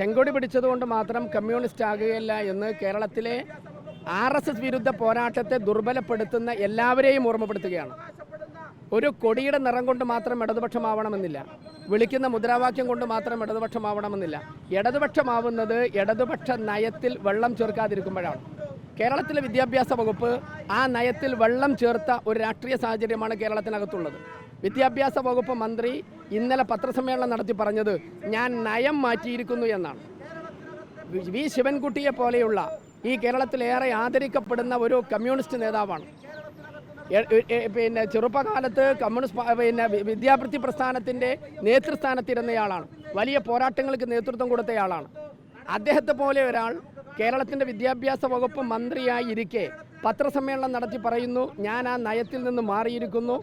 ചെങ്കൊടി പിടിച്ചതുകൊണ്ട് മാത്രം കമ്മ്യൂണിസ്റ്റ് ആകുകയില്ല എന്ന് കേരളത്തിലെ ആർ എസ് എസ് വിരുദ്ധ പോരാട്ടത്തെ ദുർബലപ്പെടുത്തുന്ന എല്ലാവരെയും ഓർമ്മപ്പെടുത്തുകയാണ്. ഒരു കൊടിയുടെ നിറം കൊണ്ട് മാത്രം ഇടതുപക്ഷമാവണമെന്നില്ല. വിളിക്കുന്ന മുദ്രാവാക്യം കൊണ്ട് മാത്രം ഇടതുപക്ഷമാവണമെന്നില്ല. ഇടതുപക്ഷമാവുന്നത് ഇടതുപക്ഷ നയത്തിൽ വെള്ളം ചേർക്കാതിരിക്കുമ്പോഴാണ്. കേരളത്തിലെ വിദ്യാഭ്യാസ വകുപ്പ് ആ നയത്തിൽ വെള്ളം ചേർത്ത ഒരു രാഷ്ട്രീയ സാഹചര്യമാണ് കേരളത്തിനകത്തുള്ളത്. വിദ്യാഭ്യാസ വകുപ്പ് മന്ത്രി ഇന്നലെ പത്രസമ്മേളനം നടത്തി പറഞ്ഞത് ഞാൻ നയം മാറ്റിയിരിക്കുന്നു എന്നാണ്. വി- ശിവൻകുട്ടിയെ പോലെയുള്ള ഈ കേരളത്തിലേറെ ആദരിക്കപ്പെടുന്ന ഒരു കമ്മ്യൂണിസ്റ്റ് നേതാവാണ്. പിന്നെ ചെറുപ്പകാലത്ത് കമ്മ്യൂണിസ്റ്റ് പിന്നെ വിദ്യാഭ്യർത്ഥി പ്രസ്ഥാനത്തിന്റെ നേതൃസ്ഥാനത്തിരുന്നയാളാണ് വലിയ പോരാട്ടങ്ങൾക്ക് നേതൃത്വം കൊടുത്തയാളാണ് അദ്ദേഹത്തെ പോലെ ഒരാൾ കേരളത്തിന്റെ വിദ്യാഭ്യാസ വകുപ്പ് മന്ത്രിയായി ഇരിക്കെ പത്രസമ്മേളനം നടത്തി പറയുന്നു ഞാൻ ആ നയത്തിൽ നിന്ന് മാറിയിരിക്കുന്നു.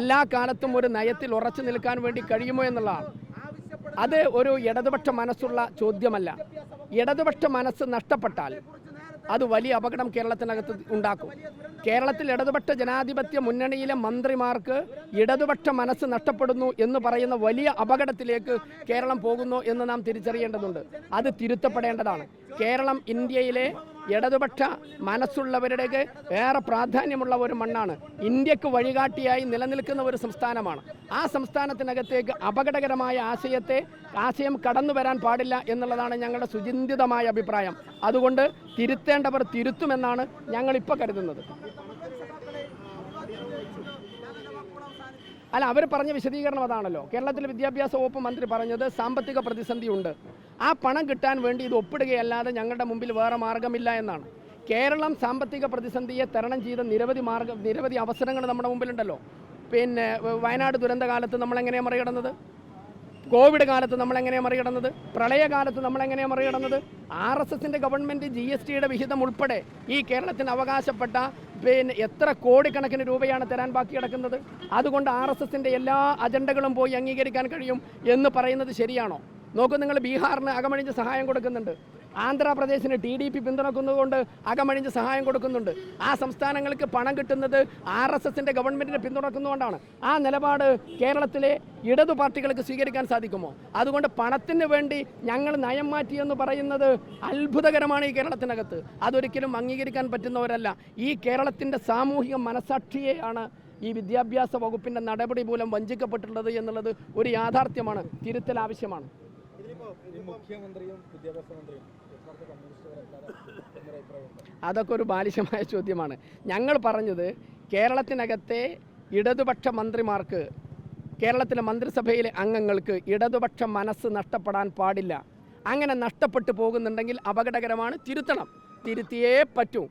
എല്ലാ കാലത്തും ഒരു നയത്തിൽ ഉറച്ചു നിൽക്കാൻ വേണ്ടി കഴിയുമോ എന്നുള്ളതാണ്. അത് ഒരു ഇടതുപക്ഷ മനസ്സുള്ള ചോദ്യമല്ല. ഇടതുപക്ഷ മനസ്സ് നഷ്ടപ്പെട്ടാൽ അത് വലിയ അപകടം കേരളത്തിനകത്ത് ഉണ്ടാക്കും. കേരളത്തിൽ ഇടതുപക്ഷ ജനാധിപത്യ മുന്നണിയിലെ മന്ത്രിമാർക്ക് ഇടതുപക്ഷ മനസ്സ് നഷ്ടപ്പെടുന്നു എന്ന് പറയുന്ന വലിയ അപകടത്തിലേക്ക് കേരളം പോകുന്നു എന്ന് നാം തിരിച്ചറിയേണ്ടതുണ്ട്. അത് തിരുത്തപ്പെടേണ്ടതാണ്. കേരളം ഇന്ത്യയിലെ ഇടതുപക്ഷ മനസ്സുള്ളവരുടെ ഏറെ പ്രാധാന്യമുള്ള ഒരു മണ്ണാണ്. ഇന്ത്യയ്ക്ക് വഴികാട്ടിയായി നിലനിൽക്കുന്ന ഒരു സംസ്ഥാനമാണ്. ആ സംസ്ഥാനത്തിനകത്തേക്ക് അപകടകരമായ ആശയത്തെ ആശയം കടന്നു വരാൻ പാടില്ല എന്നുള്ളതാണ് ഞങ്ങളുടെ സുചിന്തിതമായ അഭിപ്രായം. അതുകൊണ്ട് തിരുത്തേണ്ടവർ തിരുത്തുമെന്നാണ് ഞങ്ങൾ ഇപ്പോൾ കരുതുന്നത്. അല്ല അവർ പറഞ്ഞ വിശദീകരണം അതാണല്ലോ. കേരളത്തിലെ വിദ്യാഭ്യാസ വകുപ്പ് മന്ത്രി പറഞ്ഞത് സാമ്പത്തിക പ്രതിസന്ധിയുണ്ട്. ആ പണം കിട്ടാൻ വേണ്ടി ഇത് ഒപ്പിടുകയല്ലാതെ ഞങ്ങളുടെ മുമ്പിൽ വേറെ മാർഗമില്ല എന്നാണ്. കേരളം സാമ്പത്തിക പ്രതിസന്ധിയെ തരണം ചെയ്ത നിരവധി മാർഗം നിരവധി അവസരങ്ങൾ നമ്മുടെ മുമ്പിലുണ്ടല്ലോ. പിന്നെ വയനാട് ദുരന്തകാലത്ത് നമ്മളെങ്ങനെയാണ് മറികടന്നത്? കോവിഡ് കാലത്ത് നമ്മൾ എങ്ങനെയാണ് മറികടന്നത്? പ്രളയകാലത്ത് നമ്മൾ എങ്ങനെയാണ് മറികടന്നത്? ആർ എസ് എസിന്റെ ഗവൺമെന്റ് ജി എസ് ടിയുടെ വിഹിതം ഉൾപ്പെടെ ഈ കേരളത്തിന് അവകാശപ്പെട്ട പിന്നെ എത്ര കോടിക്കണക്കിന് രൂപയാണ് തരാൻ ബാക്കി കിടക്കുന്നത്? അതുകൊണ്ട് ആർ എസ് എസിന്റെ എല്ലാ അജണ്ടകളും പോയി അംഗീകരിക്കാൻ കഴിയും എന്ന് പറയുന്നത് ശരിയാണോ? നോക്കൂ നിങ്ങൾ ബീഹാറിന് അകമഴിഞ്ഞ് സഹായം കൊടുക്കുന്നുണ്ട്. ആന്ധ്രാപ്രദേശിന് ടി ഡി പി പിന്തുണക്കുന്നതുകൊണ്ട് അകമഴിഞ്ഞ് സഹായം കൊടുക്കുന്നുണ്ട്. ആ സംസ്ഥാനങ്ങൾക്ക് പണം കിട്ടുന്നത് ആർ എസ് എസിന്റെ ഗവൺമെന്റിനെ പിന്തുണക്കുന്നതുകൊണ്ടാണ്. ആ നിലപാട് കേരളത്തിലെ ഇടതു പാർട്ടികൾക്ക് സ്വീകരിക്കാൻ സാധിക്കുമോ? അതുകൊണ്ട് പണത്തിന് വേണ്ടി ഞങ്ങൾ നയം മാറ്റി എന്ന് പറയുന്നത് അത്ഭുതകരമാണ് ഈ കേരളത്തിനകത്ത്. അതൊരിക്കലും അംഗീകരിക്കാൻ പറ്റുന്നവരല്ല. ഈ കേരളത്തിന്റെ സാമൂഹിക മനസാക്ഷിയെയാണ് ഈ വിദ്യാഭ്യാസ വകുപ്പിന്റെ നടപടി മൂലം വഞ്ചിക്കപ്പെട്ടിട്ടുള്ളത് എന്നുള്ളത് ഒരു യാഥാർത്ഥ്യമാണ് തിരുത്തൽ ആവശ്യമാണ്. മുഖ്യമന്ത്രിയും മന്ത്രിയും അതൊക്കെ ഒരു ബാലിശമായ ചോദ്യമാണ്. ഞങ്ങൾ പറഞ്ഞത് കേരളത്തിനകത്തെ ഇടതുപക്ഷ മന്ത്രിമാർക്ക് കേരളത്തിലെ മന്ത്രിസഭയിലെ അംഗങ്ങൾക്ക് ഇടതുപക്ഷ മനസ്സ് നഷ്ടപ്പെടാൻ പാടില്ല. അങ്ങനെ നഷ്ടപ്പെട്ടു പോകുന്നുണ്ടെങ്കിൽ അപകടകരമാണ്. തിരുത്തണം. തിരുത്തിയേ പറ്റൂ.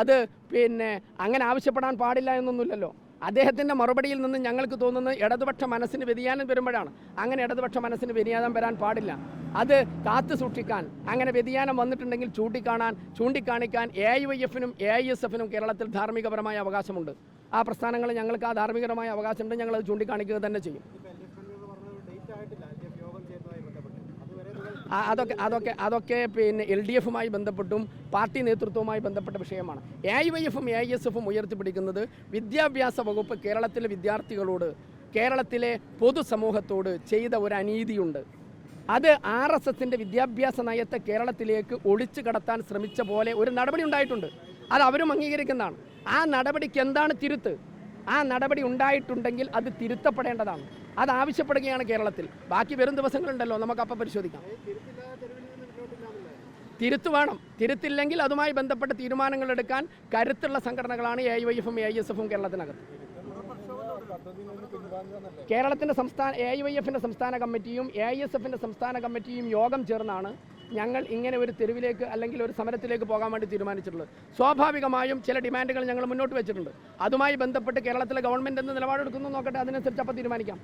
അത് പിന്നെ അങ്ങനെ ആവശ്യപ്പെടാൻ പാടില്ല എന്നൊന്നുമില്ലല്ലോ. അദ്ദേഹത്തിന്റെ മറുപടിയിൽ നിന്ന് ഞങ്ങൾക്ക് തോന്നുന്നത് ഇടതുപക്ഷ മനസ്സിന് വ്യതിയാനം വരുമ്പോഴാണ്. അങ്ങനെ ഇടതുപക്ഷ മനസ്സിന് വ്യതിയാനം വരാൻ പാടില്ല. അത് കാത്തു സൂക്ഷിക്കാൻ അങ്ങനെ വ്യതിയാനം വന്നിട്ടുണ്ടെങ്കിൽ ചൂണ്ടിക്കാണാൻ ചൂണ്ടിക്കാണിക്കാൻ എ ഐ വൈ എഫിനും എ ഐ എസ് എഫിനും കേരളത്തിൽ ധാർമ്മികപരമായ അവകാശമുണ്ട്. ആ പ്രസ്ഥാനങ്ങൾ ഞങ്ങൾക്ക് ആ ധാർമ്മികപരമായ അവകാശമുണ്ട് ഞങ്ങളത് ചൂണ്ടിക്കാണിക്കുക തന്നെ ചെയ്യും ഡേറ്റ് ആയിട്ടില്ല എൽ ഡി എഫ് യോഗം ചെയ്യുന്നതുമായി ബന്ധപ്പെട്ട് അതുവരെ നിങ്ങൾ ആ, അതൊക്കെ അതൊക്കെ അതൊക്കെ പിന്നെ എൽ ഡി എഫുമായി ബന്ധപ്പെട്ടും പാർട്ടി നേതൃത്വവുമായി ബന്ധപ്പെട്ട വിഷയമാണ്. എ ഐ വൈ എഫും എ ഐ എസ് എഫും ഉയർത്തിപ്പിടിക്കുന്നത് വിദ്യാഭ്യാസ വകുപ്പ് കേരളത്തിലെ വിദ്യാർത്ഥികളോട് കേരളത്തിലെ പൊതുസമൂഹത്തോട് ചെയ്ത ഒരു അനീതിയുണ്ട്. അത് ആർ എസ് എസിന്റെ വിദ്യാഭ്യാസ നയത്തെ കേരളത്തിലേക്ക് ഒളിച്ചു കടത്താൻ ശ്രമിച്ച പോലെ ഒരു നടപടി ഉണ്ടായിട്ടുണ്ട്. അത് അവരും അംഗീകരിക്കുന്നതാണ്. ആ നടപടിക്ക് എന്താണ് തിരുത്ത്? ആ നടപടി ഉണ്ടായിട്ടുണ്ടെങ്കിൽ അത് തിരുത്തപ്പെടേണ്ടതാണ്. അത് ആവശ്യപ്പെടുകയാണ് കേരളത്തിൽ. ബാക്കി വരും ദിവസങ്ങളുണ്ടല്ലോ നമുക്കപ്പം പരിശോധിക്കാം. തിരുത്തു വേണം. തിരുത്തില്ലെങ്കിൽ അതുമായി ബന്ധപ്പെട്ട തീരുമാനങ്ങൾ എടുക്കാൻ കരുത്തുള്ള സംഘടനകളാണ് എ വൈ എഫും എ എസ് എഫും കേരളത്തിനകത്ത്. കേരളത്തിന്റെ സംസ്ഥാന എ വൈ എഫിന്റെ സംസ്ഥാന കമ്മിറ്റിയും എ എസ് എഫിന്റെ സംസ്ഥാന കമ്മിറ്റിയും യോഗം ചേർന്നാണ് ഞങ്ങൾ ഇങ്ങനെ ഒരു തെരുവിലേക്ക് അല്ലെങ്കിൽ ഒരു സമരത്തിലേക്ക് പോകാൻ വേണ്ടി തീരുമാനിച്ചിട്ടുള്ളത്. സ്വാഭാവികമായും ചില ഡിമാൻഡുകൾ ഞങ്ങൾ മുന്നോട്ട് വെച്ചിട്ടുണ്ട്. അതുമായി ബന്ധപ്പെട്ട് കേരളത്തിലെ ഗവൺമെന്റ് എന്ത് നിലപാടെടുക്കുന്നു നോക്കട്ടെ. അതിനനുസരിച്ച് അപ്പോൾ തീരുമാനിക്കാം.